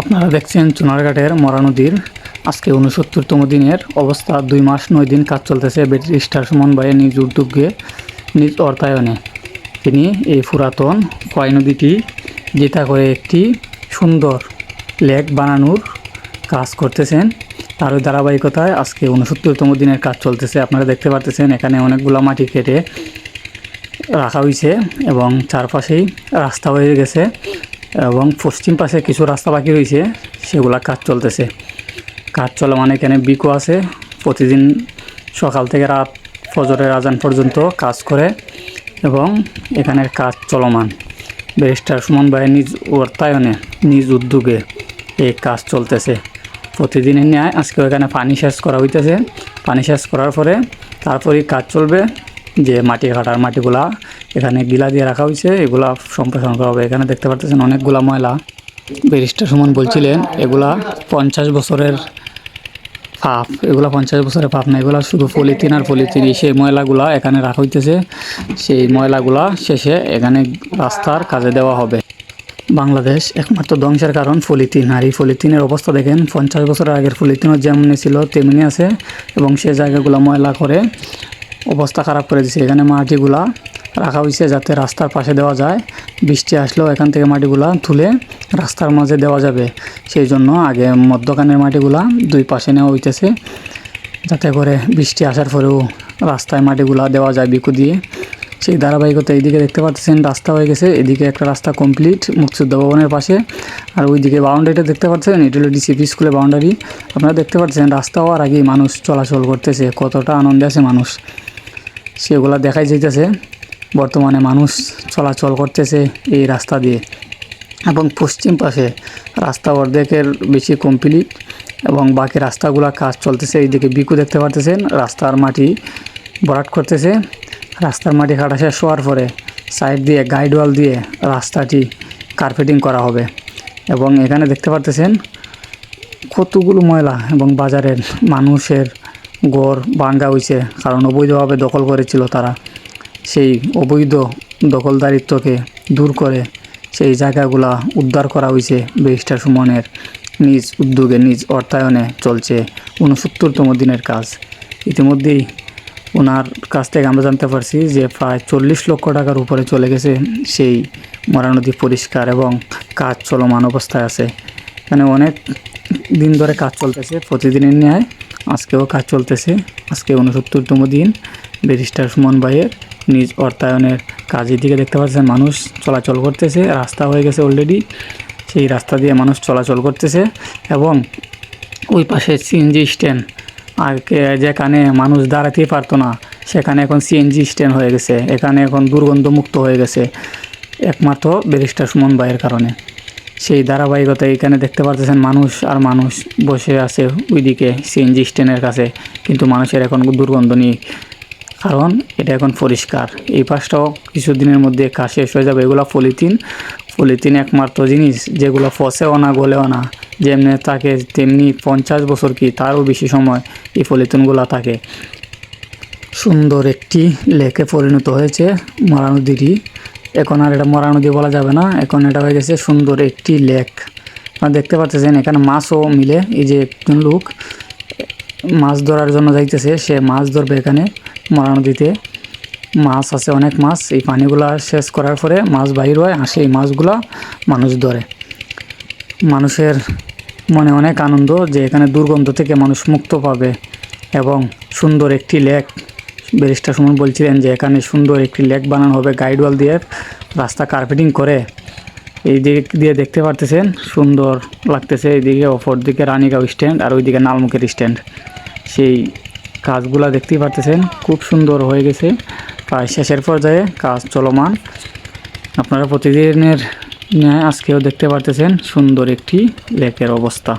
আপনারা দেখছেন চুনারঘাটের মরা নদীর। আজকে উনসত্তরতম দিনের অবস্থা। দুই মাস নয় দিন কাজ চলতেছে ব্রিটিশটার সুমন ভাইয়ের নিজ উদ্যোগে, নিজ অর্থায়নে। তিনি এই পুরাতন কয় নদীটি যেটা করে একটি সুন্দর লেক বানানোর কাজ করতেছেন। তার ওই ধারাবাহিকতায় আজকে উনসত্তরতম দিনের কাজ চলতেছে। আপনারা দেখতে পারতেছেন, এখানে অনেকগুলো মাটি কেটে রাখা হয়েছে এবং চারপাশেই রাস্তা হয়ে গেছে। এবং পশ্চিম পাশে কিছু রাস্তা বাকি রয়েছে, সেগুলা কাজ চলতেছে। কাজ চলে মানে এখানে বিকো আছে, প্রতিদিন সকাল থেকে রাত ফজরের আজান পর্যন্ত কাজ করে এবং এখানের কাজ চলমান। ব্যারিস্টার সুমন ভাইয়ের নিজ অর্থায়নে নিজ উদ্যোগে এই কাজ চলতেছে। প্রতিদিনের ন্যায় আজকে এখানে পানি সেচ করা হইতেছে। পানি সেচ করার পরে তারপরেই কাজ চলবে। যে মাটি কাটার মাটিগুলা এখানে গিলা দিয়ে রাখা হয়েছে এগুলা সম্প্রসারণ করা হবে। এখানে দেখতে পাচ্ছেন অনেকগুলা ময়লা। ব্যারিস্টার সুমন বলছিলেন, এগুলা পঞ্চাশ বছরের পাপ। এগুলা পঞ্চাশ বছরের পাপ না, এগুলা শুধু পলিথিন আর পলিথিন। সেই ময়লাগুলা এখানে রাখা হইতেছে। সেই ময়লাগুলা শেষে এখানে রাস্তার কাজে দেওয়া হবে। বাংলাদেশ একমাত্র ধ্বংসের কারণ পলিথিন। আর এই পলিথিনের অবস্থা দেখেন, পঞ্চাশ বছরের আগের পলিথিনও যেমনি ছিল, তেমনি আছে। এবং সে জায়গাগুলো ময়লা করে অবস্থা খারাপ করে দিছে। এখানে মাটিগুলা রাখা হয়েছে যাতে রাস্তার পাশে দেওয়া যায়। বৃষ্টি আসলেও এখান থেকে মাটিগুলা তুলে রাস্তার মাঝে দেওয়া যাবে। সেই জন্য আগে মধ্যখানের মাটিগুলা দুই পাশে নেওয়া হইতেছে। যাতে করে বৃষ্টি আসার পরেও রাস্তায় মাটিগুলা দেওয়া যায় বিকু দিয়ে। সেই ধারাবাহিকতা এইদিকে দেখতে পাচ্ছেন, রাস্তা হয়ে গেছে। এদিকে একটা রাস্তা কমপ্লিট মুক্তিযুদ্ধ ভবনের পাশে। আর ওইদিকে বাউন্ডারিটা দেখতে পাচ্ছেন, এটা হলো ডিসিপি স্কুলের বাউন্ডারি আপনারা দেখতে পাচ্ছেন, রাস্তা হওয়ার আগেই মানুষ চলাচল করতেছে, কতটা আনন্দে আছে মানুষ। সেগুলা দেখাই যাইতেছে। বর্তমানে মানুষ চলাচল করতেছে এই রাস্তা দিয়ে। এবং পশ্চিম পাশে রাস্তা অর্ধেকের বেশি কমপ্লিট এবং বাকি রাস্তাগুলো কাজ চলতেছে। এইদিকে বিকু দেখতে পারতেছেন, রাস্তার মাটি ভরাট করতেছে। রাস্তার মাটি কাটা শেষ হওয়ার পরে সাইড দিয়ে গাইড ওয়াল দিয়ে রাস্তাটি কার্পেটিং করা হবে। এবং এখানে দেখতে পারতেছেন কতগুলো ময়লা এবং বাজারের মানুষের গড় ভাঙ্গা হয়েছে কারণ অবৈধভাবে দখল করেছিল তারা। সেই অবৈধ দখলদারিত্বকে দূর করে সেই জায়গাগুলা উদ্ধার করা হয়েছে ব্যারিস্টার সুমনের নিজ উদ্যোগে, নিজ অর্থায়নে চলছে উনসত্তরতম দিনের কাজ। ইতিমধ্যেই ওনার কাছ থেকে আমরা জানতে পারছি যে প্রায় চল্লিশ লক্ষ টাকার উপরে চলে গেছে সেই মরা নদী পরিষ্কার এবং কাজ চলমান অবস্থায় আছে। এখানে অনেক দিন ধরে কাজ চলতেছে, প্রতিদিনের ন্যায় আজকেও কাজ চলতেছে। আজকে উনসত্তরতম দিন। ব্যারিস্টার সুমন ভাইয়ের নিজ অর্থায়নের কাজের দিকে দেখতে পাচ্ছেন, মানুষ চলাচল করতেছে, রাস্তা হয়ে গেছে অলরেডি সেই রাস্তা দিয়ে মানুষ চলাচল করতেছে এবং ওই পাশে সিএনজি স্ট্যান্ড আগে যেখানে মানুষ দাঁড়াতেই পারতো না, সেখানে এখন সিএনজি স্ট্যান্ড হয়ে গেছে। এখানে এখন দুর্গন্ধমুক্ত হয়ে গেছে। একমাত্র ব্যারিস্টার সুমন ভাইয়ের কারণে। সেই ধারাবাহিকতা এখানে দেখতে পারতেছেন মানুষ আর মানুষ বসে আছে ওইদিকে সিএনজি স্ট্যান্ডের কাছে। কিন্তু মানুষের এখন দুর্গন্ধ নেই। কারণ এটা এখন পরিষ্কার। এই পাশটাও কিছুদিনের মধ্যে কাজ শেষ হয়ে যাবে। এগুলো পলিথিন। পলিথিন একমাত্র জিনিস যেগুলো ফসেও না, গলেও না। যেমনি থাকে, তেমনি পঞ্চাশ বছর কি তারও বেশি সময় এই পলিথিনগুলো থাকে। সুন্দর একটি লেকে পরিণত হয়েছে মরা নদীরই এখন আর এটা মরা নদী বলা যাবে না। এখন এটা হয়ে গেছে সুন্দর একটি লেক দেখতে পাচ্ছেন এখানে মাছও মিলে, এই যে একজন লোক, মাছ ধরার জন্য যাইতেছে, সে মাছ ধরবে এখানে মরা নদীতে। মাছ আছে, অনেক মাছ, এই পানিগুলা শেষ করার পরে মাছ বাহির হয় আর সেই মাছগুলা মানুষ ধরে। মানুষের মনে অনেক আনন্দ যে এখানে দুর্গন্ধ থেকে মানুষ মুক্ত পাবে এবং সুন্দর একটি লেক ব্যারিস্টার সুমন বলছিলেন যে, এখানে সুন্দর একটি লেক বানানো হবে গাইড ওয়াল দিয়ে, রাস্তা কার্পেটিং করে। এই দিক দিয়ে দেখতে পারতেছেন, সুন্দর লাগতেছে এইদিকে অপর দিকে রানীগাঁও স্ট্যান্ড আর ওইদিকে নালমুখের স্ট্যান্ড। সেই কাজগুলা দেখতেই পারতেছেন, খুব সুন্দর হয়ে গেছে। প্রায় শেষের পর্যায়ে কাজ চলমান। আপনারা প্রতিদিনের আজকেও দেখতে পারতেছেন সুন্দর একটি লেকের অবস্থা।